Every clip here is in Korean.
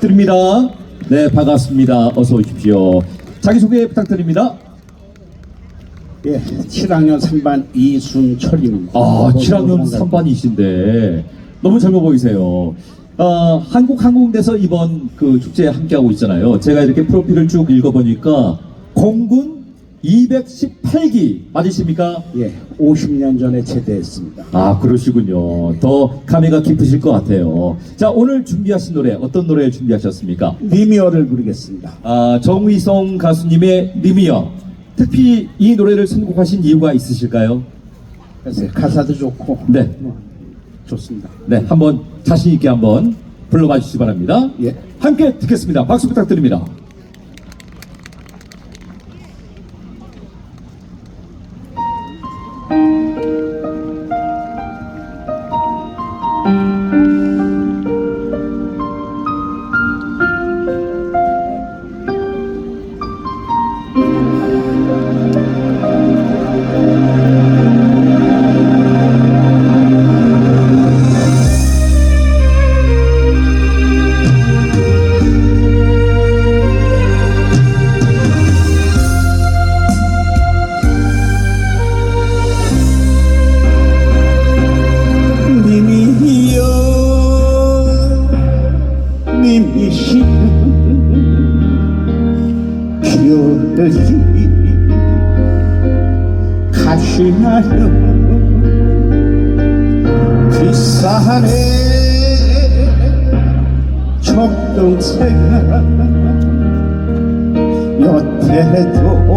드립니다. 네, 반갑습니다. 어서 오십시오. 자기소개 부탁드립니다. 예, 7학년 3반 이순철입니다. 아, 7학년 3반이신데 너무 젊어 보이세요. 어, 한국 항공대에서 이번 그 축제에 함께하고 있잖아요. 제가 이렇게 프로필을 쭉 읽어보니까 공군 218기 맞으십니까? 예, 50년 전에 제대했습니다. 아, 그러시군요. 더 감회가 깊으실 것 같아요. 자, 오늘 준비하신 노래, 어떤 노래 준비하셨습니까? 리미어를 부르겠습니다. 아, 정의성 가수님의 님이요. 특히 이 노래를 선곡하신 이유가 있으실까요? 그래서 가사도 좋고 네. 뭐, 좋습니다. 네, 한번 자신 있게 한번 불러봐 주시기 바랍니다. 예. 함께 듣겠습니다. 박수 부탁드립니다. 가시나요? 뒷산에 적동새가 여태 돌아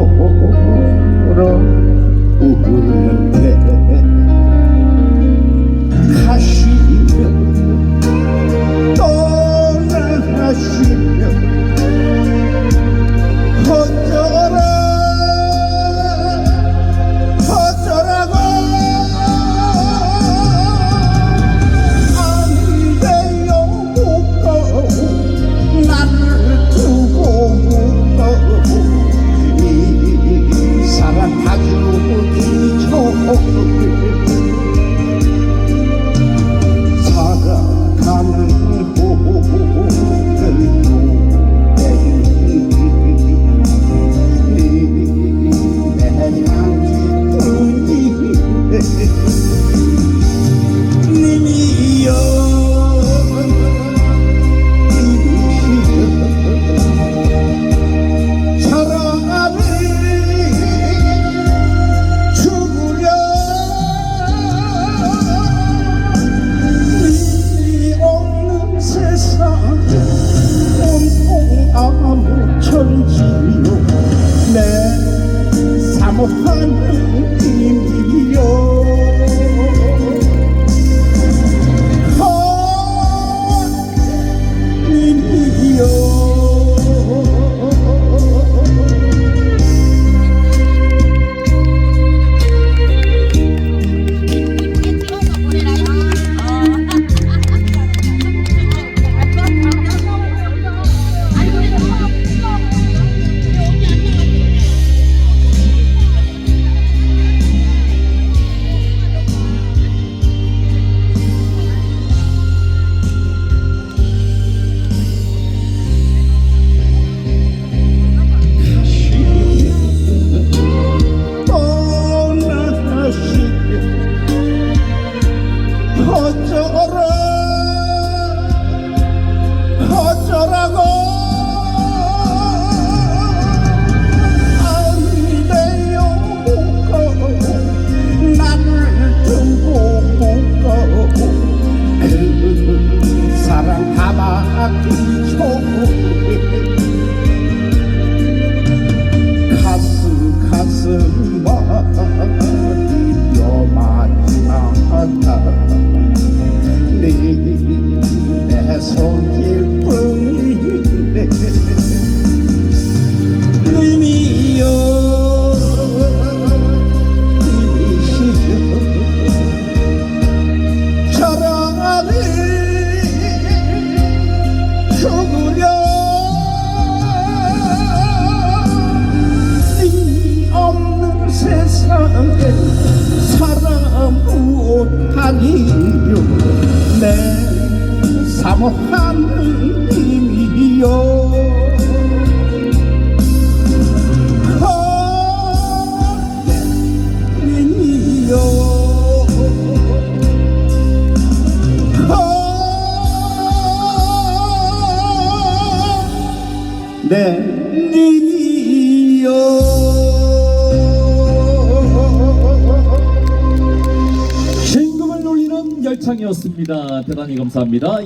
một hơn những João Correia. 从前。 사모하느님이여 내 님이여 열창이었습니다. 대단히 감사합니다.